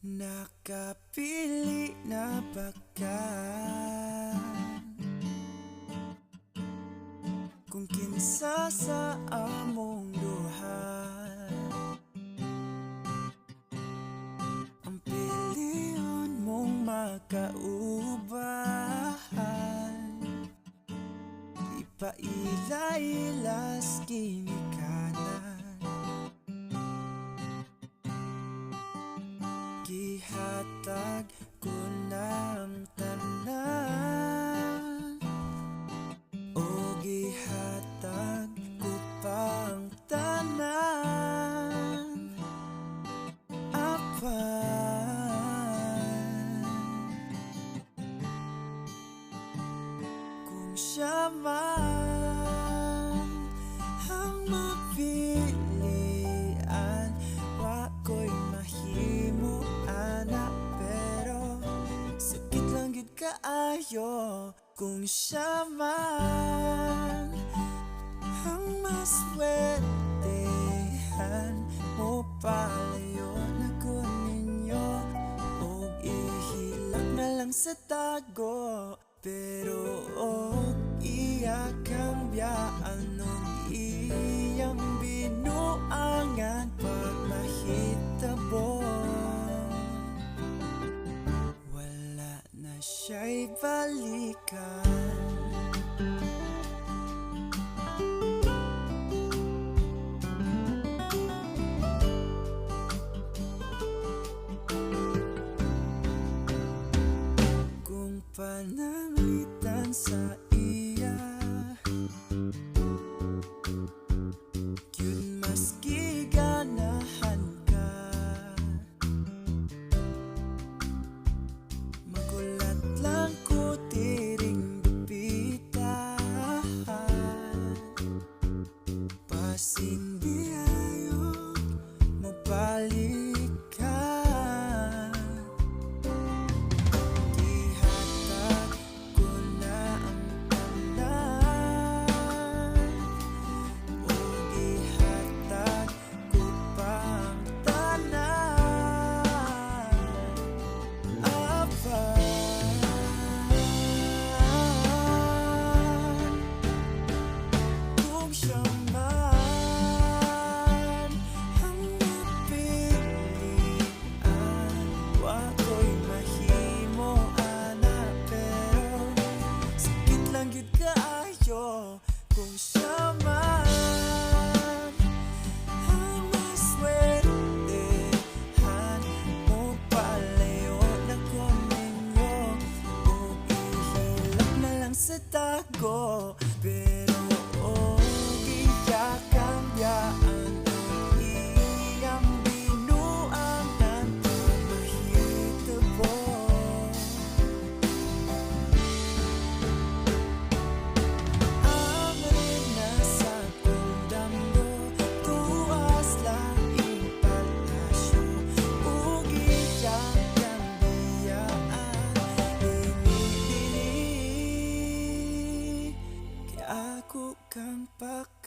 Nakapili na ba ka? Kung kinsa sa among duha Ang piliyon mong makaubahan Di pa Gihatag ko na ang tanan. O gihatag ko pang tanan. Apan. Kung siya man kaayo Kung siya man ang maswertehan Mo palayo na ko ninyo. Og ihilak na lang sa tago Pero og iya kang biyaan. Og iyang binuangan siya'y осінь. Kung siya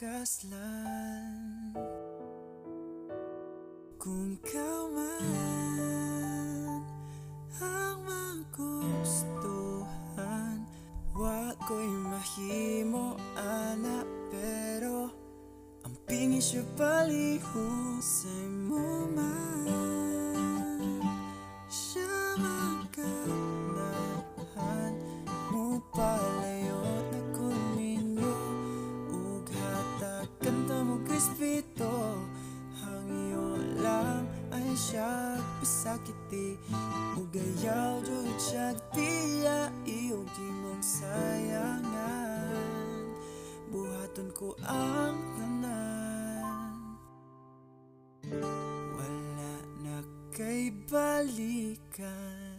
pakaslan Kung ikaw man ang magustuhan Wa ko'y mahimo ana pero Ang pingin siya paliho sa imo man pasakiti Ug ayaw jud siya tiya Iyong imong sayangan Buhaton ko ang tanan. Wala na kay balikan